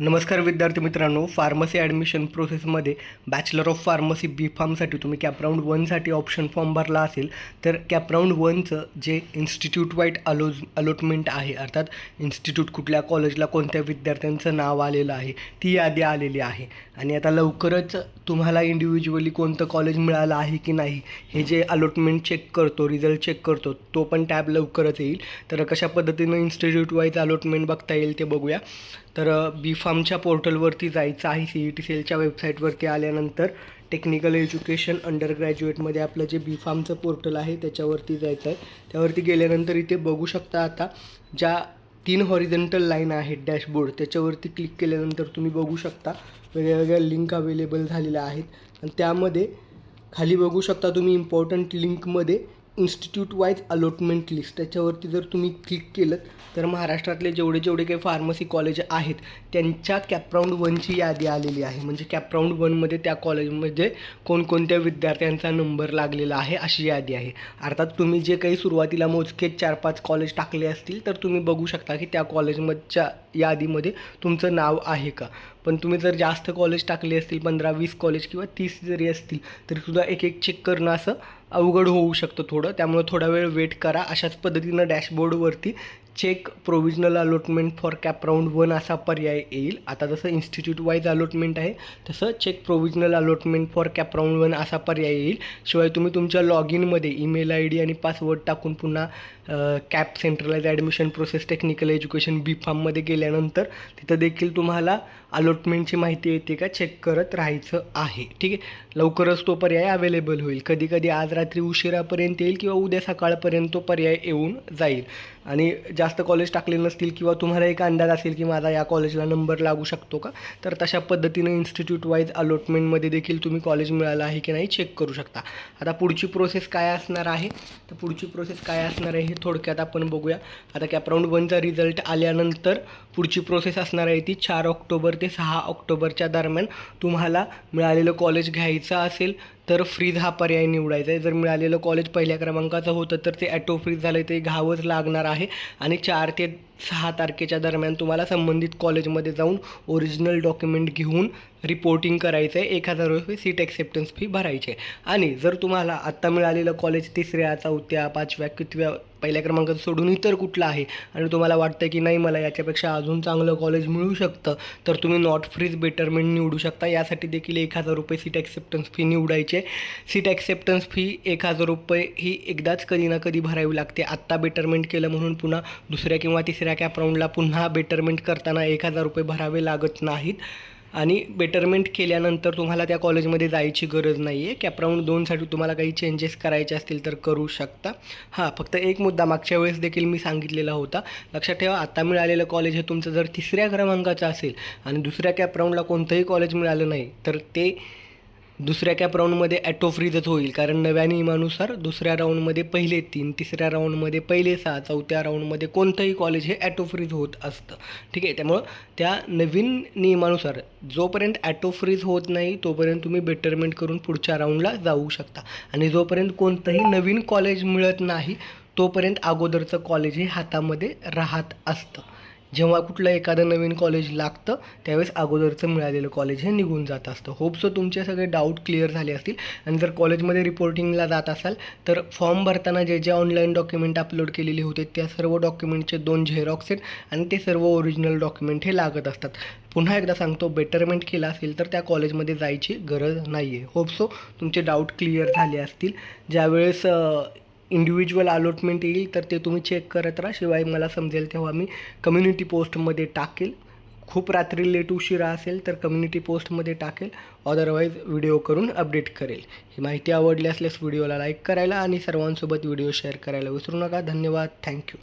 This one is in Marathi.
नमस्कार विद्यार्थी मित्रांनो फार्मसी ॲडमिशन प्रोसेसमध्ये बॅचलर ऑफ फार्मसी बी फार्मसाठी तुम्ही कॅपराऊंड वनसाठी ऑप्शन फॉर्म भरला असेल तर कॅपराऊंड वनचं जे इन्स्टिट्यूट वाईट अलोज अलॉटमेंट आहे अर्थात इन्स्टिट्यूट कुठल्या कॉलेजला कोणत्या विद्यार्थ्यांचं नाव आलेलं आहे ती यादी आलेली आहे. आणि आता लवकरच तुम्हाला इंडिव्हिज्युअली कोणतं कॉलेज मिळालं आहे की नाही हे जे अलॉटमेंट चेक करतो रिझल्ट चेक करतो तो पण टॅब लवकरच येईल. तर कशा पद्धतीनं इन्स्टिट्यूट वाईज अलॉटमेंट बघता येईल ते बघूया. तर बी फार्मच्या पोर्टलवरती जायचं आहे. सी ई टी सेलच्या वेबसाईटवरती आल्यानंतर टेक्निकल एज्युकेशन अंडर ग्रॅज्युएटमध्ये आपलं जे बी फार्मचं पोर्टल आहे त्याच्यावरती जायचं आहे त्यावरती गेल्यानंतर इथे बघू शकता आता ज्या तीन हॉरिझेंटल लाईन आहेत डॅशबोर्ड त्याच्यावरती क्लिक केल्यानंतर तुम्ही बघू शकता वेगळ्या वेगळ्या लिंक अवेलेबल झालेल्या आहेत. आणि त्यामध्ये खाली बघू शकता तुम्ही इम्पॉर्टंट लिंकमध्ये इन्स्टिट्यूट वाईज अलॉटमेंट लिस्ट त्याच्यावरती जर तुम्ही क्लिक केलं तर महाराष्ट्रातले जेवढे जेवढे काही फार्मसी कॉलेज आहेत त्यांच्या कॅपराऊंड वनची यादी आलेली आहे. म्हणजे कॅपराऊंड वनमध्ये त्या कॉलेजमध्ये कोणकोणत्या विद्यार्थ्यांचा नंबर लागलेला आहे अशी यादी आहे. अर्थात तुम्ही जे काही सुरुवातीला मोजके चार पाच कॉलेज टाकले असतील तर तुम्ही बघू शकता की त्या कॉलेजमधच्या यादीमध्ये तुमचं नाव आहे का? पण तुम्ही जर जास्त कॉलेज टाकले असतील पंधरा वीस कॉलेज किंवा तीस जरी असतील तरीसुद्धा एक एक चेक करणं असं अवघड होऊ शकतं थोडं. त्यामुळे थोडा वेळ वेट करा. अशाच पद्धतीनं डॅशबोर्डवरती check provisional allotment for CAP round one असा पर्याय येईल. आता जसं इन्स्टिट्यूट वाईज अलॉटमेंट आहे तसं check provisional allotment for CAP round one असा पर्याय येईल. शिवाय तुम्ही तुमच्या लॉग इनमध्ये ईमेल आय डी आणि पासवर्ड टाकून पुन्हा CAP centralize admission process technical education B फार्ममध्ये गेल्यानंतर तिथं देखील तुम्हाला अलॉटमेंटची माहिती येते का? चेक करत राहायचं आहे. ठीक आहे? लवकरच तो पर्याय अवेलेबल होईल. कधी कधी आज रात्री उशिरापर्यंत येईल किंवा उद्या सकाळपर्यंत तो पर्याय येऊन जाईल. आणि जास्त कॉलेज टाकले नसतील किंवा तुम्हाला एक अंदाज असेल की माझा या कॉलेजला नंबर लागू शकतो का? तर तशा पद्धतीनं इन्स्टिट्यूट वाईज अलॉटमेंटमध्ये देखील तुम्ही कॉलेज मिळालं आहे की नाही चेक करू शकता. आता पुढची प्रोसेस काय असणार आहे? तर पुढची प्रोसेस काय असणार आहे? हे थोडक्यात आपण बघूया. आता कॅपराऊंड वनचा रिझल्ट आल्यानंतर पुढची प्रोसेस असणार आहे ती चार ऑक्टोबर ते सहा ऑक्टोबरच्या दरम्यान तुम्हाला मिळालेलं कॉलेज घ्यायचं असेल तर फ्रीज हा पर्याय निवडायचा आहे जर मिळालेलं कॉलेज पहिल्या क्रमांकाचं होतं तर ते ॲटो फ्रीज झालं ते घ्यावंच लागणार आहे. आणि चार ते सहा तारखेच्या दरम्यान तुम्हाला संबंधित कॉलेजमध्ये जाऊन ओरिजिनल डॉक्युमेंट घेऊन रिपोर्टिंग करायचं आहे एक हजार रुपये सीट ॲक्सेप्टन्स फी भरायची आहे. आणि जर तुम्हाला आत्ता मिळालेलं कॉलेज तिसऱ्या चौथ्या पाचव्या कितव्या पहिल्या क्रमांकाचं सोडून इतर कुठलं आहे? आणि तुम्हाला वाटतं की नाही मला याच्यापेक्षा अजून अजून चांगलं कॉलेज मिळू शकतं तर तुम्ही नॉट फ्रीज बेटरमेंट निवडू शकता. यासाठी देखील एक हजार रुपये सीट ॲक्सेप्टन्स फी निवडायचे. सीट ॲक्सेप्टन्स फी एक हजार रुपये ही एकदाच कधी ना कधी भरावी लागते. आत्ता बेटरमेंट केलं म्हणून पुन्हा दुसऱ्या किंवा तिसऱ्या कॅप राऊंडला पुन्हा बेटरमेंट करताना एक हजार रुपये भरावे लागत नाहीत. आणि बेटरमेंट केल्यानंतर तुम्हाला त्या कॉलेजमध्ये जायची गरज नाही आहे कॅपराऊंड दोनसाठी तुम्हाला काही चेंजेस करायचे असतील तर करू शकता. हां फक्त एक मुद्दा मागच्या वेळेस देखील मी सांगितलेला होता. लक्षात ठेवा आता मिळालेलं कॉलेज हे तुमचं जर तिसऱ्या क्रमांकाचं असेल आणि दुसऱ्या कॅपराऊंडला कोणतंही कॉलेज मिळालं नाही तर ते दुसऱ्या कॅप राऊंडमध्ये ॲटो फ्रीजच होईल. कारण नव्या नियमानुसार दुसऱ्या राऊंडमध्ये पहिले तीन तिसऱ्या राऊंडमध्ये पहिले सहा चौथ्या राऊंडमध्ये कोणतंही कॉलेज हे ॲटो फ्रीज होत असतं. ठीक आहे? त्यामुळं त्या नवीन नियमानुसार जोपर्यंत ॲटो फ्रीज होत नाही तोपर्यंत तुम्ही बेटरमेंट करून पुढच्या राऊंडला जाऊ शकता. आणि जोपर्यंत कोणतंही नवीन कॉलेज मिळत नाही तोपर्यंत अगोदरचं कॉलेज हे हातामध्ये राहत असतं. जेव्हा कुठलं एखादं नवीन कॉलेज लागतं त्यावेळेस अगोदरचं मिळालेलं कॉलेज हे निघून जात असतं. होपसो तुमचे सगळे डाऊट क्लिअर झाले असतील. आणि जर कॉलेजमध्ये रिपोर्टिंगला जात असाल तर फॉर्म भरताना जे जे ऑनलाईन डॉक्युमेंट अपलोड केलेले होते त्या सर्व डॉक्युमेंटचे दोन झेरॉक्स आहेत आणि ते सर्व ओरिजिनल डॉक्युमेंट हे लागत असतात. पुन्हा एकदा सांगतो बेटरमेंट केला असेल तर त्या कॉलेजमध्ये जायची गरज नाही आहे होपसो तुमचे डाऊट क्लिअर झाले असतील. ज्यावेळेस इंडिव्हिज्युअल अलॉटमेंट येईल तर ते तुम्ही चेक करत राहा. शिवाय मला समजेल तेव्हा मी कम्युनिटी पोस्टमध्ये टाकेल. खूप रात्री लेट उशिरा असेल तर कम्युनिटी पोस्टमध्ये टाकेल. अदरवाईज व्हिडिओ करून अपडेट करेल. ही माहिती आवडली असल्यास व्हिडिओला लाईक करायला आणि सर्वांसोबत व्हिडिओ शेअर करायला विसरू नका. धन्यवाद. थँक्यू